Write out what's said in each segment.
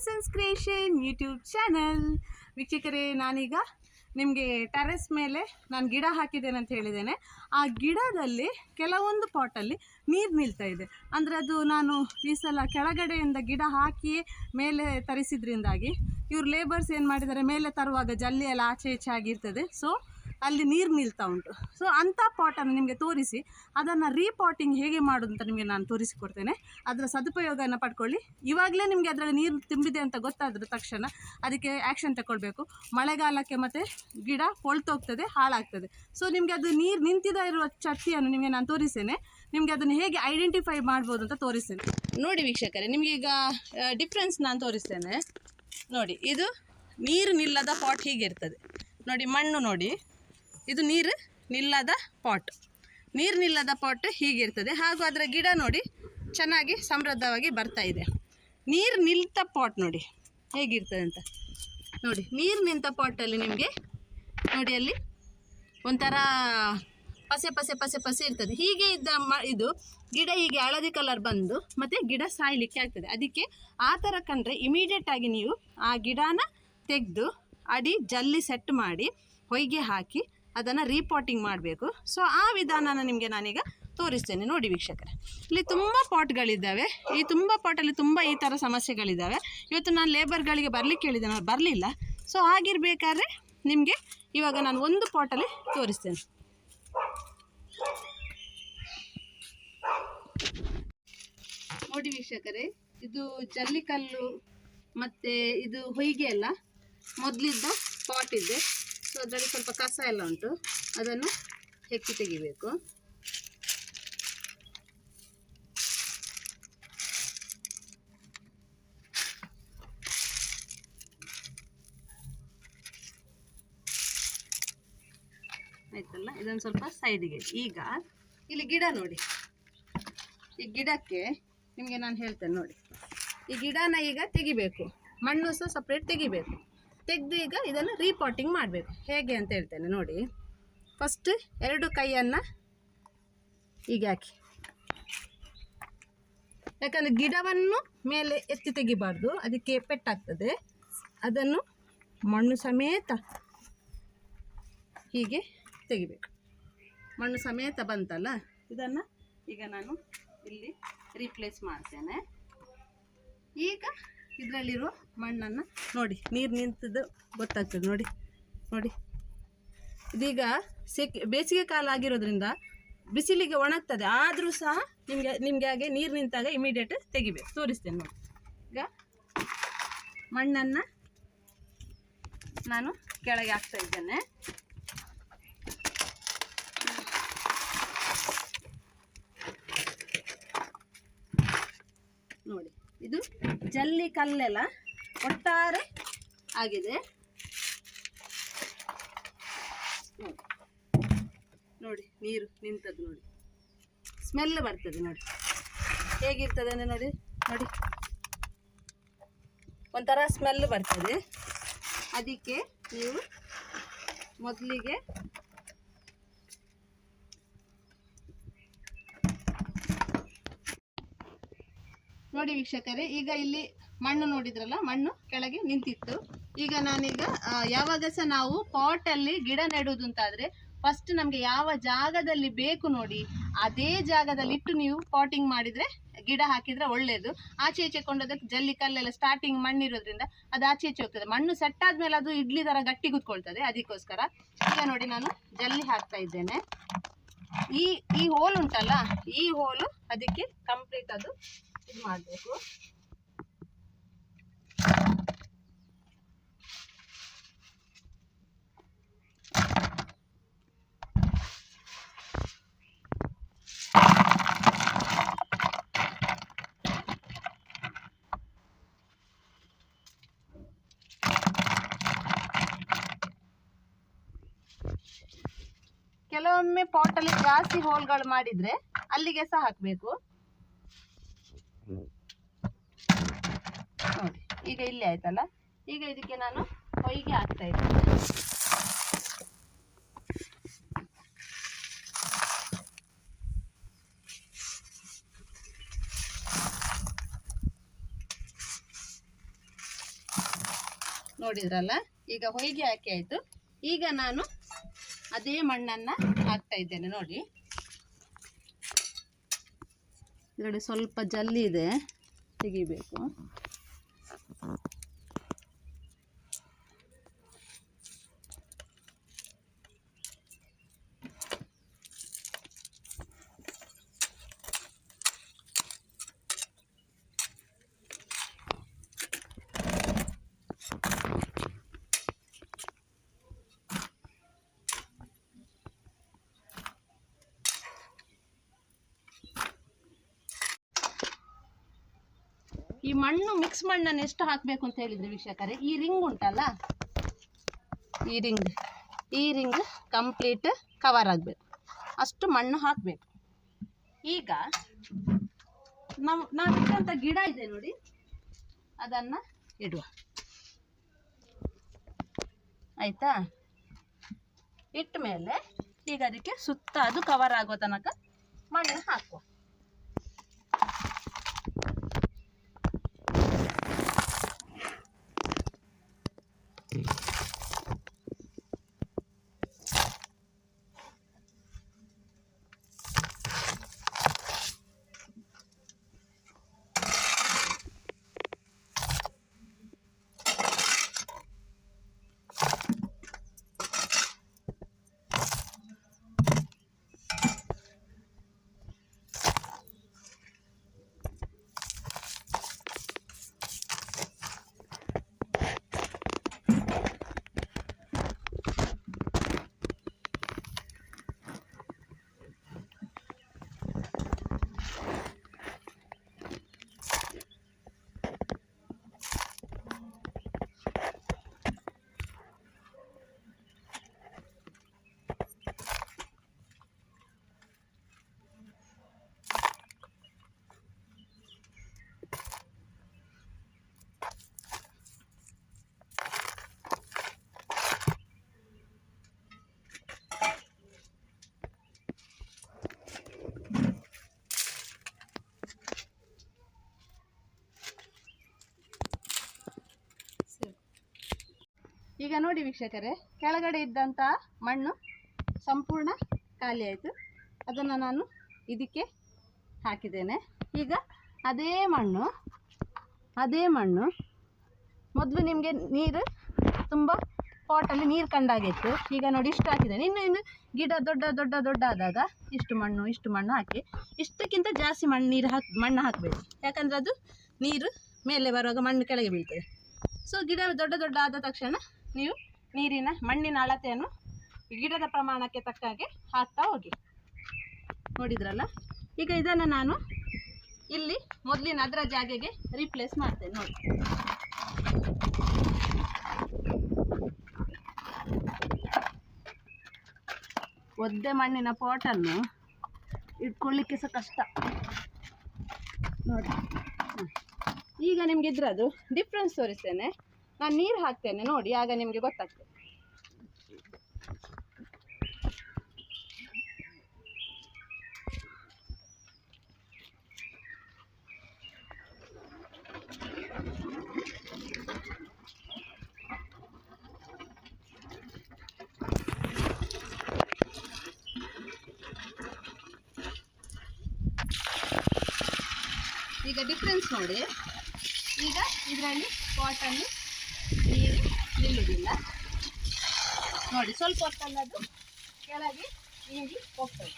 Mom and sons creation YouTube channel ವೀಕ್ಷಕರೇ, ನಾನೀಗ ನಿಮಗೆ ಟೆರೆಸ್ ಮೇಲೆ ನಾನು ಗಿಡ ಹಾಕಿದ್ದೇನೆ ಅಂತ ಹೇಳಿದ್ದೇನೆ. ಆ ಗಿಡದಲ್ಲಿ ಕೆಲವೊಂದು ಪಾಟಲ್ಲಿ ನೀರು ನಿಲ್ತಾ ಇದೆ. ಅಂದರೆ ಅದು ನಾನು ಈ ಸಲ ಕೆಳಗಡೆಯಿಂದ ಗಿಡ ಹಾಕಿಯೇ ಮೇಲೆ ತರಿಸಿದ್ರಿಂದಾಗಿ ಇವ್ರು ಲೇಬರ್ಸ್ ಏನು ಮಾಡಿದ್ದಾರೆ? ಮೇಲೆ ತರುವಾಗ ಜಲ್ಲಿ ಎಲ್ಲ ಆಚೆ ಈಚೆ ಆಗಿರ್ತದೆ. ಸೊ ಅಲ್ಲಿ ನೀರು ನಿಲ್ತಾ ಉಂಟು. ಸೊ ಅಂಥ ಪಾಟನ್ನು ನಿಮಗೆ ತೋರಿಸಿ. ಅದನ್ನು ರೀಪಾಟಿಂಗ್ ಹೇಗೆ ಮಾಡೋದು ಅಂತ ನಿಮಗೆ ನಾನು ತೋರಿಸಿಕೊಡ್ತೇನೆ ಅದರ ಸದುಪಯೋಗನ ಪಡ್ಕೊಳ್ಳಿ. ಇವಾಗಲೇ ನಿಮಗೆ ಅದರಲ್ಲಿ ನೀರು ತುಂಬಿದೆ ಅಂತ ಗೊತ್ತಾದ್ರ ತಕ್ಷಣ ಅದಕ್ಕೆ ಆ್ಯಕ್ಷನ್ ತಗೊಳ್ಬೇಕು ಮಳೆಗಾಲಕ್ಕೆ ಮತ್ತು ಗಿಡ ಕೊಳ್ತೋಗ್ತದೆ, ಹಾಳಾಗ್ತದೆ. ಸೊ ನಿಮಗೆ ಅದು ನೀರು ನಿಂತಿದ ಇರುವ ಚಟ್ಟಿಯನ್ನು ನಿಮಗೆ ನಾನು ತೋರಿಸ್ತೇನೆ ನಿಮಗೆ ಅದನ್ನು ಹೇಗೆ ಐಡೆಂಟಿಫೈ ಮಾಡ್ಬೋದು ಅಂತ ತೋರಿಸ್ತೇನೆ ನೋಡಿ ವೀಕ್ಷಕರೇ, ನಿಮಗೆ ಈಗ ಡಿಫ್ರೆನ್ಸ್ ನಾನು ತೋರಿಸ್ತೇನೆ. ನೋಡಿ, ಇದು ನೀರು ನಿಲ್ಲದ ಪಾಟ್ ಹೀಗಿರ್ತದೆ. ನೋಡಿ, ಮಣ್ಣು ನೋಡಿ. ಇದು ನೀರು ನಿಲ್ಲದ ಪಾಟ್. ನೀರು ನಿಲ್ಲದ ಪಾಟ್ ಹೀಗಿರ್ತದೆ. ಹಾಗೂ ಅದರ ಗಿಡ ನೋಡಿ ಚೆನ್ನಾಗಿ ಸಮೃದ್ಧವಾಗಿ ಬರ್ತಾ ಇದೆ. ನೀರು ನಿಲ್ತ ಪಾಟ್ ನೋಡಿ. ಹೇಗಿರ್ತದೆ ಅಂತ. ನೋಡಿ, ನೀರು ನಿಂತ ಪಾಟಲ್ಲಿ ನಿಮಗೆ ನೋಡಿ ಅಲ್ಲಿ ಒಂಥರ ಪಸೆ ಪಸೆ ಪಸೆ ಪಸೆ ಇರ್ತದೆ. ಹೀಗೆ ಇದ್ದ ಮ, ಇದು ಗಿಡ ಹೀಗೆ ಹಳದಿ ಕಲರ್ ಬಂದು ಮತ್ತು ಗಿಡ ಸಾಯಲಿಕ್ಕೆ ಆಗ್ತದೆ. ಅದಕ್ಕೆ ಆ ಥರ ಕಂಡ್ರೆ ಇಮಿಡಿಯೇಟಾಗಿ ನೀವು ಆ ಗಿಡನ ತೆಗೆದು ಅಡಿ ಜಲ್ಲಿ ಸೆಟ್ ಮಾಡಿ ಹೊಯ್ಗೆ ಹಾಕಿ ಅದನ್ನು ರೀಪಾಟಿಂಗ್ ಮಾಡಬೇಕು. ಸೊ ಆ ವಿಧಾನನ ನಿಮಗೆ ನಾನೀಗ ತೋರಿಸ್ತೇನೆ. ನೋಡಿ ವೀಕ್ಷಕರೇ, ಇಲ್ಲಿ ತುಂಬ ಪಾಟ್ಗಳಿದ್ದಾವೆ ಈ ತುಂಬ ಪಾಟಲ್ಲಿ ತುಂಬ ಈ ಥರ ಸಮಸ್ಯೆಗಳಿದ್ದಾವೆ. ಇವತ್ತು ನಾನು ಲೇಬರ್ಗಳಿಗೆ ಬರಲಿಕ್ಕೆ ಹೇಳಿದೆ ನಾನು ಬರಲಿಲ್ಲ. ಸೊ ಆಗಿರಬೇಕಾದ್ರೆ ನಿಮಗೆ ಇವಾಗ ನಾನು ಒಂದು ಪಾಟಲ್ಲಿ ತೋರಿಸ್ತೇನೆ. ನೋಡಿ ವೀಕ್ಷಕರೇ, ಇದು ಜಲ್ಲಿಕಲ್ಲು ಮತ್ತು ಇದು ಹೊಯ್ಗೆ ಅಲ್ಲ, ಮೊದಲಿದ್ದ ಪಾಟ್ ಇದೆ. ಸೊ ಅದರಲ್ಲಿ ಸ್ವಲ್ಪ ಕಸ ಎಲ್ಲ ಉಂಟು. ಅದನ್ನು ಹೆಕ್ಕಿ ತೆಗಿಬೇಕು. ಆಯ್ತಲ್ಲ? ಇದೊಂದು ಸ್ವಲ್ಪ ಸೈಡಿಗೆ. ಈಗ ಇಲ್ಲಿ ಗಿಡ ನೋಡಿ. ಈ ಗಿಡಕ್ಕೆ ನಿಮಗೆ ನಾನು ಹೇಳ್ತೇನೆ ನೋಡಿ. ಈ ಗಿಡನ ಈಗ ತೆಗಿಬೇಕು. ಮಣ್ಣು ಸಹ ಸಪ್ರೇಟ್ ತೆಗಿಬೇಕು. ತೆಗೆದು ಈಗ ಇದನ್ನು ರೀಪಾಟಿಂಗ್ ಮಾಡಬೇಕು. ಹೇಗೆ ಅಂತ ಹೇಳ್ತೇನೆ ನೋಡಿ. ಫಸ್ಟ್ ಎರಡು ಕೈಯನ್ನು ಈಗ ಹಾಕಿ. ಯಾಕಂದರೆ ಗಿಡವನ್ನು ಮೇಲೆ ಎತ್ತಿ ತೆಗಿಬಾರ್ದು. ಅದಕ್ಕೆ ಪೆಟ್ಟಾಗ್ತದೆ ಅದನ್ನು ಮಣ್ಣು ಸಮೇತ ಹೀಗೆ ತೆಗಿಬೇಕು. ಮಣ್ಣು ಸಮೇತ ಬಂತಲ್ಲ, ಇದನ್ನು ಈಗ ನಾನು ಇಲ್ಲಿ ರೀಪ್ಲೇಸ್ ಮಾಡ್ತೇನೆ. ಈಗ ಇದರಲ್ಲಿರುವ ಮಣ್ಣನ್ನು ನೋಡಿ, ನೀರು ನಿಂತದ್ದು ಗೊತ್ತಾಗ್ತದೆ, ನೋಡಿ ನೋಡಿ. ಇದೀಗ ಸೆಕೆ, ಬೇಸಿಗೆ ಕಾಲ ಆಗಿರೋದ್ರಿಂದ ಬಿಸಿಲಿಗೆ ಒಣಗ್ತದೆ, ಆದರೂ ಸಹ ನಿಮಗೆ ನಿಮಗೆ ಹಾಗೆ ನೀರು ನಿಂತಾಗ ಇಮಿಡಿಯೇಟ್ ತೆಗಿಬೇಕು. ತೋರಿಸ್ತೇನೆ ನೋಡಿ. ಈಗ ಮಣ್ಣನ್ನು ನಾನು ಕೆಳಗೆ ಹಾಕ್ತಾ ಇದ್ದೇನೆ. ನೋಡಿ. ಇದು ಜಲ್ಲಿ ಕಲ್ಲೆಲ್ಲ ಒಟ್ಟಾರೆ ಆಗಿದೆ. ನೋಡಿ. ನೀರು ನಿಂತದ್ದು ನೋಡಿ. ಸ್ಮೆಲ್ ಬರ್ತದೆ ನೋಡಿ. ಹೇಗಿರ್ತದೆ ಅಂದರೆ ನೋಡಿ ನೋಡಿ. ಒಂಥರ ಸ್ಮೆಲ್ ಬರ್ತದೆ. ಅದಕ್ಕೆ ನೀವು ಮೊದಲಿಗೆ ನೋಡಿ ವೀಕ್ಷಕರೇ, ಈಗ ಇಲ್ಲಿ ಮಣ್ಣು ನೋಡಿದ್ರಲ್ಲ, ಮಣ್ಣು ಕೆಳಗೆ ನಿಂತಿತ್ತು. ಈಗ ನಾನೀಗ ಯಾವಾಗ ಸಹ ನಾವು ಪಾಟಲ್ಲಿ ಗಿಡ ನೆಡುವುದು ಅಂತಾದರೆ ಫಸ್ಟ್ ನಮಗೆ ಯಾವ ಜಾಗದಲ್ಲಿ ಬೇಕು ನೋಡಿ, ಅದೇ ಜಾಗದಲ್ಲಿ ಇಟ್ಟು ನೀವು ಪಾಟಿಂಗ್ ಮಾಡಿದರೆ ಗಿಡ ಹಾಕಿದರೆ ಒಳ್ಳೆಯದು ಆಚೆ ಈಚೆ ಕೊಂಡೋದಕ್ಕೆ ಜಲ್ಲಿ ಕಲ್ಲೆಲ್ಲ ಸ್ಟಾರ್ಟಿಂಗ್ ಮಣ್ಣಿರೋದ್ರಿಂದ ಅದು ಆಚೆ ಈಚೆ ಹೋಗ್ತದೆ. ಮಣ್ಣು ಸೆಟ್ ಆದ್ಮೇಲೆ ಅದು ಇಡ್ಲಿ ಥರ ಗಟ್ಟಿ ಕೂತ್ಕೊಳ್ತದೆ, ಅದಕ್ಕೋಸ್ಕರ. ಈಗ ನೋಡಿ ನಾನು ಜಲ್ಲಿ ಹಾಕ್ತಾ ಇದ್ದೇನೆ. ಈ ಈ ಹೋಲ್ ಉಂಟಲ್ಲ, ಈ ಹೋಲು ಅದಕ್ಕೆ ಕಂಪ್ಲೀಟ್ ಅದು ಮಾಡಬೇಕು. ಕೆಲವೊಮ್ಮೆ ಪಾಟಲ್ಲಿ ಜಾಸ್ತಿ ಹೋಲ್ಗಳು ಮಾಡಿದ್ರೆ ಅಲ್ಲಿಗೆ ಸಹ ಹಾಕಬೇಕು. ನೋಡಿ ಈಗ ಇಲ್ಲಿ ಆಯ್ತಲ್ಲ? ಈಗ ಇದಕ್ಕೆ ನಾನು ಹೊಯ್ಗೆ ಹಾಕ್ತಾ ಇದ್ದೇನೆ ನೋಡಿದ್ರಲ್ಲ? ಈಗ ಹೊಯ್ಗೆ ಹಾಕಿ ಆಯಿತು. ಈಗ ನಾನು ಅದೇ ಮಣ್ಣನ್ನು ಹಾಕ್ತಾ ಇದ್ದೇನೆ, ನೋಡಿ. ಇದರಲ್ಲಿ ಸ್ವಲ್ಪ ಜಲ್ಲಿ ಇದೆ ತೆಗಿಬೇಕು. ಈ ಮಣ್ಣು ಮಿಕ್ಸ್ ಮಣ್ಣನ್ನು ಎಷ್ಟು ಹಾಕಬೇಕು ಅಂತ ಹೇಳಿದ್ರೆ ವೀಕ್ಷಕರೇ? ಈ ರಿಂಗ್ ಉಂಟಲ್ಲ? ಈ ರಿಂಗ್ ಈ ರಿಂಗ್ ಕಂಪ್ಲೀಟ್ ಕವರ್ ಆಗಬೇಕು. ಅಷ್ಟು ಮಣ್ಣು ಹಾಕಬೇಕು. ಈಗ ನಾವು ನಾವು ಇಟ್ಟಂಥ ಗಿಡ ಇದೆ ನೋಡಿ. ಅದನ್ನು ಇಡುವ. ಆಯಿತಾ? ಇಟ್ಟ ಮೇಲೆ ಈಗ ಅದಕ್ಕೆ ಸುತ್ತ ಅದು ಕವರ್ ಆಗೋ ತನಕ ಮಣ್ಣು ಹಾಕುವ. ಈಗ ನೋಡಿ ವೀಕ್ಷಕರೇ, ಕೆಳಗಡೆ ಇದ್ದಂತಹ ಮಣ್ಣು ಸಂಪೂರ್ಣ ಖಾಲಿ ಆಯಿತು. ಅದನ್ನು ನಾನು ಇದಕ್ಕೆ ಹಾಕಿದ್ದೇನೆ. ಈಗ ಅದೇ ಮಣ್ಣು ಅದೇ ಮಣ್ಣು. ಮೊದಲು ನಿಮಗೆ ನೀರು ತುಂಬ ಪಾಟಲ್ಲಿ ನೀರು ಕಂಡಾಗಿತ್ತು. ಈಗ ನೋಡಿ ಇಷ್ಟು ಹಾಕಿದ್ದೇನೆ. ಇನ್ನು ಇನ್ನು ಗಿಡ ದೊಡ್ಡ ದೊಡ್ಡ ದೊಡ್ಡ ಆದಾಗ ಇಷ್ಟು ಮಣ್ಣು ಇಷ್ಟು ಮಣ್ಣು ಹಾಕಿ ಇಷ್ಟಕ್ಕಿಂತ ಜಾಸ್ತಿ ಮಣ್ಣು, ನೀರು ಹಾಕಿ, ಮಣ್ಣು ಹಾಕಬೇಕು. ಯಾಕಂದರೆ ಅದು ನೀರು ಮೇಲೆ ಬರುವಾಗ ಮಣ್ಣು ಕೆಳಗೆ ಬೀಳ್ತದೆ. ಸೊ ಗಿಡ ದೊಡ್ಡ ದೊಡ್ಡ ಆದ ತಕ್ಷಣ ನೀವು ನೀರಿನ ಮಣ್ಣಿನ ಅಳತೆಯನ್ನು ಗಿಡದ ಪ್ರಮಾಣಕ್ಕೆ ತಕ್ಕ ಹಾಗೆ ಹಾಕ್ತಾ ಹೋಗಿ. ನೋಡಿದ್ರಲ್ಲ? ಈಗ ಇದನ್ನು ನಾನು ಇಲ್ಲಿ ಮೊದಲಿನ ಅದರ ಜಾಗೆಗೆ ರೀಪ್ಲೇಸ್ ಮಾಡ್ತೇನೆ ನೋಡಿ. ಒದ್ದೆ ಮಣ್ಣಿನ ಪಾಟನ್ನು ಇಟ್ಕೊಳ್ಳಿಕ್ಕೆ ಸಹ ಕಷ್ಟ. ನೋಡಿ. ಈಗ ನಿಮ್ಗೆ ಇದ್ರದ್ದು ಡಿಫ್ರೆನ್ಸ್ ತೋರಿಸ್ತೇನೆ. ನಾನು ನೀರು ಹಾಕ್ತೇನೆ ನೋಡಿ ಆಗ ನಿಮಗೆ ಗೊತ್ತಾಗ್ತದೆ. ಈಗ ಡಿಫ್ರೆನ್ಸ್ ನೋಡಿ. ಈಗ ಇದರಲ್ಲಿ ಪಾಟಲ್ಲಿ ನೀರು ನಿಲ್ಲುವುದಿಲ್ಲ ನೋಡಿ ಸ್ವಲ್ಪ ಹೊತ್ತಲ್ಲದು ಕೆಳಗೆ ಇಂಗಿ ಹೋಗ್ತದೆ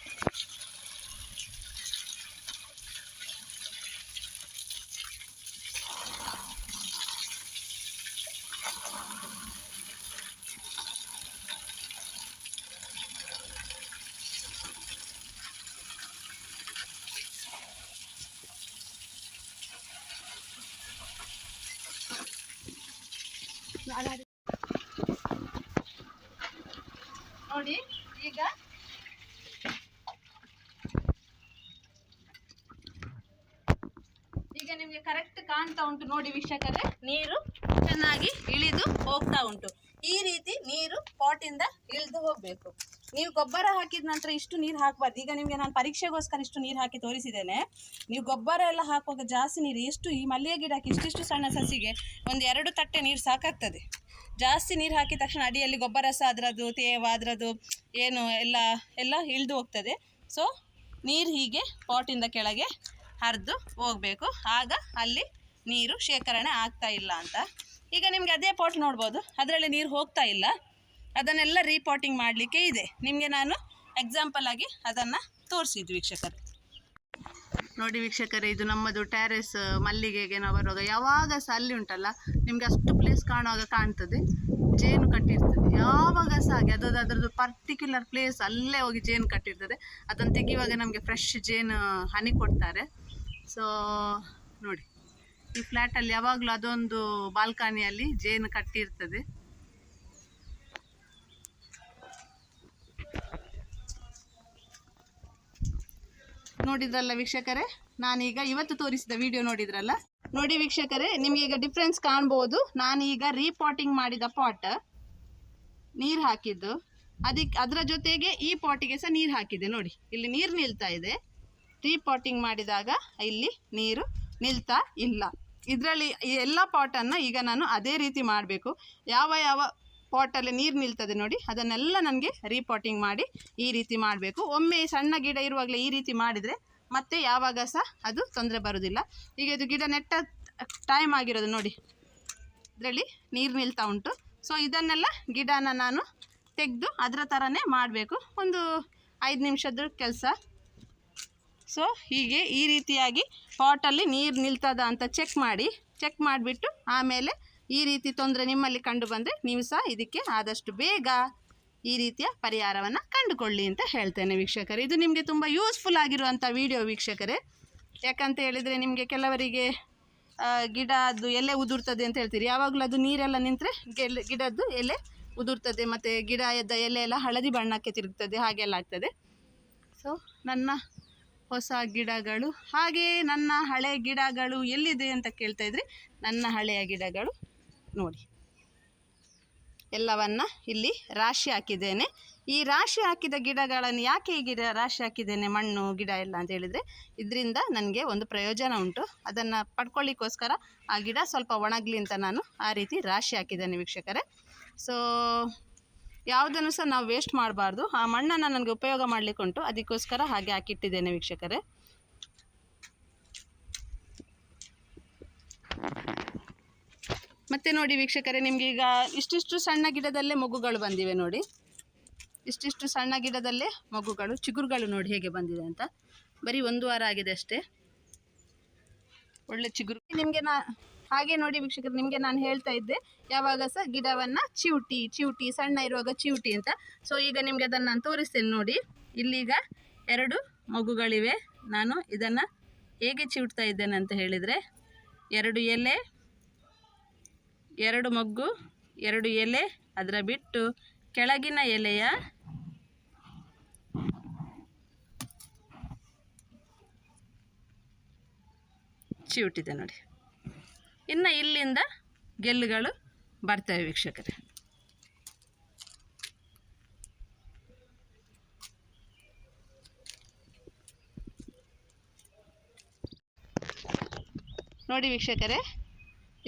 ಅದಾದ- ನೋಡಿ, ಈಗ ಈಗ ನಿಮಗೆ ಕರೆಕ್ಟ್ ಕಾಣ್ತಾ ಉಂಟು ನೋಡಿ ವೀಕ್ಷಕರೇ. ನೀರು ಚೆನ್ನಾಗಿ ಇಳಿದು ಹೋಗ್ತಾ ಉಂಟು. ಈ ರೀತಿ ನೀರು ಪಾಟಿಂದ ಇಳಿದು ಹೋಗಬೇಕು. ನೀವು ಗೊಬ್ಬರ ಹಾಕಿದ ನಂತರ ಇಷ್ಟು ನೀರು ಹಾಕಬಾರ್ದು. ಈಗ ನಿಮಗೆ ನಾನು ಪರೀಕ್ಷೆಗೋಸ್ಕರ ಇಷ್ಟು ನೀರು ಹಾಕಿ ತೋರಿಸಿದ್ದೇನೆ. ನೀವು ಗೊಬ್ಬರ ಎಲ್ಲ ಹಾಕುವಾಗ ಜಾಸ್ತಿ ನೀರು, ಎಷ್ಟು ಈ ಮಲ್ಲಿಗೆ ಗಿಡಕ್ಕೆ ಇಷ್ಟಿಷ್ಟು ಸಣ್ಣ ಸಸಿಗೆ ಒಂದು ಎರಡು ತಟ್ಟೆ ನೀರು ಸಾಕಾಗ್ತದೆ. ಜಾಸ್ತಿ ನೀರು ಹಾಕಿದ ತಕ್ಷಣ ಅಡಿಯಲ್ಲಿ ಗೊಬ್ಬರ ಸಹ ಅದರದ್ದು, ತೇವ ಅದರದ್ದು, ಏನು ಎಲ್ಲ ಎಲ್ಲ ಇಳಿದು ಹೋಗ್ತದೆ. ಸೊ ನೀರು ಹೀಗೆ ಪಾಟಿಂದ ಕೆಳಗೆ ಹರಿದು ಹೋಗಬೇಕು. ಆಗ ಅಲ್ಲಿ ನೀರು ಶೇಖರಣೆ ಆಗ್ತಾ ಇಲ್ಲ ಅಂತ. ಈಗ ನಿಮಗೆ ಅದೇ ಪಾಟ್ ನೋಡ್ಬೋದು. ಅದರಲ್ಲಿ ನೀರು ಹೋಗ್ತಾ ಇಲ್ಲ. ಅದನ್ನೆಲ್ಲ ರೀಪಾಟಿಂಗ್ ಮಾಡಲಿಕ್ಕೆ ಇದೆ. ನಿಮಗೆ ನಾನು ಎಕ್ಸಾಂಪಲ್ ಆಗಿ ಅದನ್ನು ತೋರಿಸಿದ್ದು ವೀಕ್ಷಕರೇ. ನೋಡಿ ವೀಕ್ಷಕರೇ, ಇದು ನಮ್ಮದು ಟ್ಯಾರೆಸ್ ಮಲ್ಲಿಗೆಗೆ ನಾವು ಬರುವಾಗ ಯಾವಾಗ ಸಹ ಅಲ್ಲಿ ಉಂಟಲ್ಲ, ನಿಮಗೆ ಅಷ್ಟು ಪ್ಲೇಸ್ ಕಾಣುವಾಗ ಕಾಣ್ತದೆ. ಜೇನು ಕಟ್ಟಿರ್ತದೆ. ಯಾವಾಗ ಸಹ ಹಾಗೆ ಅದು ಅದರದ್ದು ಪರ್ಟಿಕ್ಯುಲರ್ ಪ್ಲೇಸ್ ಅಲ್ಲೇ ಹೋಗಿ ಜೇನು ಕಟ್ಟಿರ್ತದೆ. ಅದನ್ನು ತೆಗೆಯುವಾಗ ನಮಗೆ ಫ್ರೆಶ್ ಜೇನು ಹನಿ ಕೊಡ್ತಾರೆ. ಸೊ ನೋಡಿ, ಈ ಫ್ಲ್ಯಾಟಲ್ಲಿ ಯಾವಾಗಲೂ ಅದೊಂದು ಬಾಲ್ಕನಿಯಲ್ಲಿ ಜೇನು ಕಟ್ಟಿರ್ತದೆ. ನೋಡಿದ್ರಲ್ಲ ವೀಕ್ಷಕರೇ? ನಾನೀಗ ಇವತ್ತು ತೋರಿಸಿದ ವಿಡಿಯೋ ನೋಡಿದ್ರಲ್ಲ? ನೋಡಿ ವೀಕ್ಷಕರೇ ನಿಮಗೆ ಈಗ ಡಿಫ್ರೆನ್ಸ್ ಕಾಣ್ಬೋದು. ನಾನೀಗ ರೀಪಾಟಿಂಗ್ ಮಾಡಿದ ಪಾಟ್ ನೀರು ಹಾಕಿದ್ದು. ಅದಕ್ಕೆ ಅದರ ಜೊತೆಗೆ ಈ ಪಾಟಿಗೆ ಸಹ ನೀರು ಹಾಕಿದೆ ನೋಡಿ. ಇಲ್ಲಿ ನೀರು ನಿಲ್ತಾ ಇದೆ. ರೀಪಾಟಿಂಗ್ ಮಾಡಿದಾಗ ಇಲ್ಲಿ ನೀರು ನಿಲ್ತಾ ಇಲ್ಲ. ಇದರಲ್ಲಿ ಎಲ್ಲ ಪಾಟನ್ನು ಈಗ ನಾನು ಅದೇ ರೀತಿ ಮಾಡಬೇಕು. ಯಾವ ಯಾವ ಪಾಟಲ್ಲಿ ನೀರು ನಿಲ್ತದೆ ನೋಡಿ, ಅದನ್ನೆಲ್ಲ ನನಗೆ ರೀಪಾಟಿಂಗ್ ಮಾಡಿ ಈ ರೀತಿ ಮಾಡಬೇಕು. ಒಮ್ಮೆ ಸಣ್ಣ ಗಿಡ ಇರುವಾಗಲೇ ಈ ರೀತಿ ಮಾಡಿದರೆ ಮತ್ತೆ ಯಾವಾಗ ಸಹ ಅದು ತೊಂದರೆ ಬರೋದಿಲ್ಲ. ಈಗ ಇದು ಗಿಡ ನೆಟ್ಟ ಟೈಮ್ ಆಗಿರೋದು ನೋಡಿ, ಇದರಲ್ಲಿ ನೀರು ನಿಲ್ತಾ ಉಂಟು. ಸೊ ಇದನ್ನೆಲ್ಲ ಗಿಡನ ನಾನು ತೆಗೆದು ಅದರ ಥರನೇ ಮಾಡಬೇಕು. ಒಂದು ಐದು ನಿಮಿಷದ ಕೆಲಸ. ಸೊ ಹೀಗೆ ಈ ರೀತಿಯಾಗಿ ಪಾಟಲ್ಲಿ ನೀರು ನಿಲ್ತದ ಅಂತ ಚೆಕ್ ಮಾಡಿ ಚೆಕ್ ಮಾಡಿಬಿಟ್ಟು ಆಮೇಲೆ ಈ ರೀತಿ ತೊಂದರೆ ನಿಮ್ಮಲ್ಲಿ ಕಂಡು ಬಂದರೆ ನೀವು ಸಹ ಇದಕ್ಕೆ ಆದಷ್ಟು ಬೇಗ ಈ ರೀತಿಯ ಪರಿಹಾರವನ್ನು ಕಂಡುಕೊಳ್ಳಿ ಅಂತ ಹೇಳ್ತೇನೆ ವೀಕ್ಷಕರೇ. ಇದು ನಿಮಗೆ ತುಂಬ ಯೂಸ್ಫುಲ್ ಆಗಿರುವಂಥ ವಿಡಿಯೋ ವೀಕ್ಷಕರೇ. ಯಾಕಂತ ಹೇಳಿದರೆ ನಿಮಗೆ ಕೆಲವರಿಗೆ ಗಿಡ ಗಿಡದ್ದು ಎಲೆ ಉದುರ್ತದೆ ಅಂತ ಹೇಳ್ತೀರಿ. ಯಾವಾಗಲೂ ಅದು ನೀರೆಲ್ಲ ನಿಂತರೆ ಗೆಲ್, ಗಿಡದ್ದು ಎಲೆ ಉದುರ್ತದೆ ಮತ್ತು ಗಿಡ ಎದ್ದ ಎಲೆ ಎಲ್ಲ ಹಳದಿ ಬಣ್ಣಕ್ಕೆ ತಿರುಗ್ತದೆ, ಹಾಗೆಲ್ಲ ಆಗ್ತದೆ. ಸೊ ನನ್ನ ಹೊಸ ಗಿಡಗಳು ಹಾಗೆಯೇ ನನ್ನ ಹಳೆ ಗಿಡಗಳು ಎಲ್ಲಿದೆ ಅಂತ ಕೇಳ್ತಾ ಇದ್ರಿ ನನ್ನ ಹಳೆಯ ಗಿಡಗಳು ನೋಡಿ. ಎಲ್ಲವನ್ನ ಇಲ್ಲಿ ರಾಶಿ ಹಾಕಿದ್ದೇನೆ. ಈ ರಾಶಿ ಹಾಕಿದ ಗಿಡಗಳನ್ನು ಯಾಕೆ ಈ ಗಿಡ ರಾಶಿ ಹಾಕಿದ್ದೇನೆ, ಮಣ್ಣು, ಗಿಡ ಎಲ್ಲ ಅಂತ ಹೇಳಿದರೆ ಇದರಿಂದ ನನಗೆ ಒಂದು ಪ್ರಯೋಜನ ಉಂಟು. ಅದನ್ನು ಪಡ್ಕೊಳ್ಳಿಕ್ಕೋಸ್ಕರ ಆ ಗಿಡ ಸ್ವಲ್ಪ ಒಣಗಲಿ ಅಂತ ನಾನು ಆ ರೀತಿ ರಾಶಿ ಹಾಕಿದ್ದೇನೆ ವೀಕ್ಷಕರೇ. ಸೊ ಯಾವುದನ್ನು ಸಹ ನಾವು ವೇಸ್ಟ್ ಮಾಡಬಾರ್ದು. ಆ ಮಣ್ಣನ್ನು ನನಗೆ ಉಪಯೋಗ ಮಾಡಲಿಕ್ಕೆ ಉಂಟು. ಅದಕ್ಕೋಸ್ಕರ ಹಾಗೆ ಹಾಕಿಟ್ಟಿದ್ದೇನೆ ವೀಕ್ಷಕರೇ. ಮತ್ತೆ ನೋಡಿ ವೀಕ್ಷಕರೇ, ನಿಮಗೆ ಈಗ ಇಷ್ಟಿಷ್ಟು ಸಣ್ಣ ಗಿಡದಲ್ಲೇ ಮಗುಗಳು ಬಂದಿವೆ ನೋಡಿ. ಇಷ್ಟಿಷ್ಟು ಸಣ್ಣ ಗಿಡದಲ್ಲೇ ಮಗುಗಳು, ಚಿಗುರುಗಳು ನೋಡಿ ಹೇಗೆ ಬಂದಿದೆ ಅಂತ. ಬರೀ ಒಂದು ವಾರ ಆಗಿದೆ ಅಷ್ಟೇ. ಒಳ್ಳೆ ಚಿಗುರು. ನಿಮಗೆ ನಾ, ಹಾಗೆ ನೋಡಿ ವೀಕ್ಷಕರು, ನಿಮಗೆ ನಾನು ಹೇಳ್ತಾ ಇದ್ದೆ, ಯಾವಾಗ ಸಹ ಗಿಡವನ್ನು ಚಿವುಟಿ ಚಿವುಟಿ, ಸಣ್ಣ ಇರುವಾಗ ಚಿವುಟಿ ಅಂತ. ಸೊ ಈಗ ನಿಮಗೆ ಅದನ್ನು ನಾನು ತೋರಿಸ್ತೇನೆ ನೋಡಿ. ಇಲ್ಲೀಗ ಎರಡು ಮಗುಗಳಿವೆ. ನಾನು ಇದನ್ನು ಹೇಗೆ ಚಿವುಟ್ತಾ ಇದ್ದೇನೆ ಅಂತ ಹೇಳಿದರೆ, ಎರಡು ಎಲೆ ಎರಡು ಮೊಗ್ಗು, ಎರಡು ಎಲೆ, ಅದರ ಬಿಟ್ಟು ಕೆಳಗಿನ ಎಲೆಯ ಚಿವುಟಿದೆ ನೋಡಿ. ಇನ್ನು ಇಲ್ಲಿಂದ ಗೆಲ್ಲುಗಳು ಬರ್ತವೆ ವೀಕ್ಷಕರೇ. ನೋಡಿ ವೀಕ್ಷಕರೇ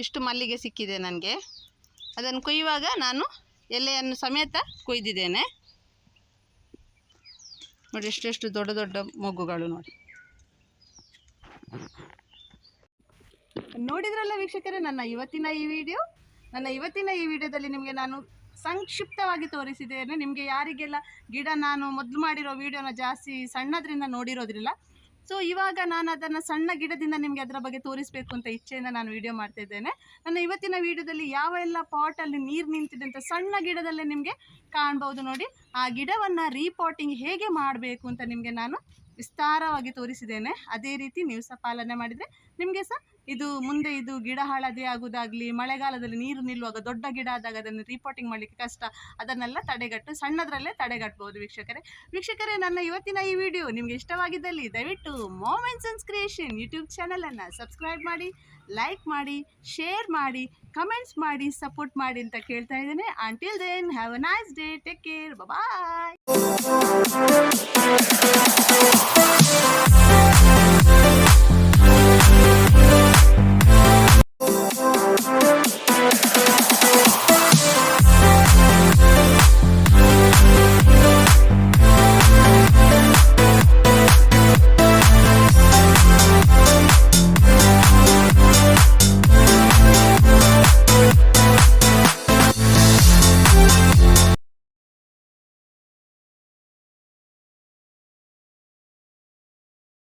ಇಷ್ಟು ಮಲ್ಲಿಗೆ ಸಿಕ್ಕಿದೆ ನನಗೆ. ಅದನ್ನು ಕೊಯ್ಯುವಾಗ ನಾನು ಎಲೆಯನ್ನು ಸಮೇತ ಕೊಯ್ದಿದ್ದೇನೆ. ನೋಡಿ, ಎಷ್ಟೆಷ್ಟು ದೊಡ್ಡ ದೊಡ್ಡ ಮೊಗ್ಗುಗಳು ನೋಡಿ. ನೋಡಿದ್ರಲ್ಲ ವೀಕ್ಷಕರೇ, ನನ್ನ ಇವತ್ತಿನ ಈ ವಿಡಿಯೋ? ನನ್ನ ಇವತ್ತಿನ ಈ ವಿಡಿಯೋದಲ್ಲಿ ನಿಮಗೆ ನಾನು ಸಂಕ್ಷಿಪ್ತವಾಗಿ ತೋರಿಸಿದ್ದೇನೆ. ನಿಮಗೆ ಯಾರಿಗೆಲ್ಲ ಗಿಡ ನಾನು ಮೊದಲು ಮಾಡಿರೋ ವಿಡಿಯೋನ ಜಾಸ್ತಿ ಸಣ್ಣದ್ರಿಂದ ನೋಡಿರೋದ್ರಿಲ್ಲ ಸೊ ಇವಾಗ ನಾನು ಅದನ್ನು ಸಣ್ಣ ಗಿಡದಿಂದ ನಿಮಗೆ ಅದರ ಬಗ್ಗೆ ತೋರಿಸಬೇಕು ಅಂತ ಇಚ್ಛೆಯಿಂದ ನಾನು ವಿಡಿಯೋ ಮಾಡ್ತಾ ಇದ್ದೇನೆ. ನನ್ನ ಇವತ್ತಿನ ವಿಡಿಯೋದಲ್ಲಿ ಯಾವ ಎಲ್ಲ ಪಾಟಲ್ಲಿ ನೀರು ನಿಂತಿದೆ ಅಂತ ಸಣ್ಣ ಗಿಡದಲ್ಲೇ ನಿಮಗೆ ಕಾಣ್ಬೋದು ನೋಡಿ. ಆ ಗಿಡವನ್ನು ರೀಪಾಟಿಂಗ್ ಹೇಗೆ ಮಾಡಬೇಕು ಅಂತ ನಿಮಗೆ ನಾನು ವಿಸ್ತಾರವಾಗಿ ತೋರಿಸಿದ್ದೇನೆ. ಅದೇ ರೀತಿ ನೀವು ಸಹ ಪಾಲನೆ ಮಾಡಿದರೆ ನಿಮಗೆ ಸಹ ಇದು ಮುಂದೆ ಇದು ಗಿಡ ಹಾಳದಿ ಆಗುದಾಗ್ಲಿ ಮಳೆಗಾಲದಲ್ಲಿ ನೀರು ನಿಲ್ಲುವಾಗ ದೊಡ್ಡ ಗಿಡ ಆದಾಗ ಅದನ್ನು ರಿಪೋರ್ಟಿಂಗ್ ಮಾಡಲಿಕ್ಕೆ ಕಷ್ಟ. ಅದನ್ನೆಲ್ಲ ತಡೆಗಟ್ಟು, ಸಣ್ಣದರಲ್ಲೇ ತಡೆಗಟ್ಟಬಹುದು ವೀಕ್ಷಕರೇ. ವೀಕ್ಷಕರೇ, ನನ್ನ ಇವತ್ತಿನ ಈ ವಿಡಿಯೋ ನಿಮಗೆ ಇಷ್ಟವಾಗಿದ್ದಲ್ಲಿ ದಯವಿಟ್ಟು ಮೋಮೆಂಟ್ಸ್ ಅಂಡ್ ಕ್ರಿಯೇಷನ್ ಯೂಟ್ಯೂಬ್ ಚಾನಲನ್ನು ಸಬ್ಸ್ಕ್ರೈಬ್ ಮಾಡಿ ಲೈಕ್ ಮಾಡಿ ಶೇರ್ ಮಾಡಿ ಕಮೆಂಟ್ಸ್ ಮಾಡಿ ಸಪೋರ್ಟ್ ಮಾಡಿ ಅಂತ ಕೇಳ್ತಾ ಇದ್ದೇನೆ. Until then have a nice day take care bye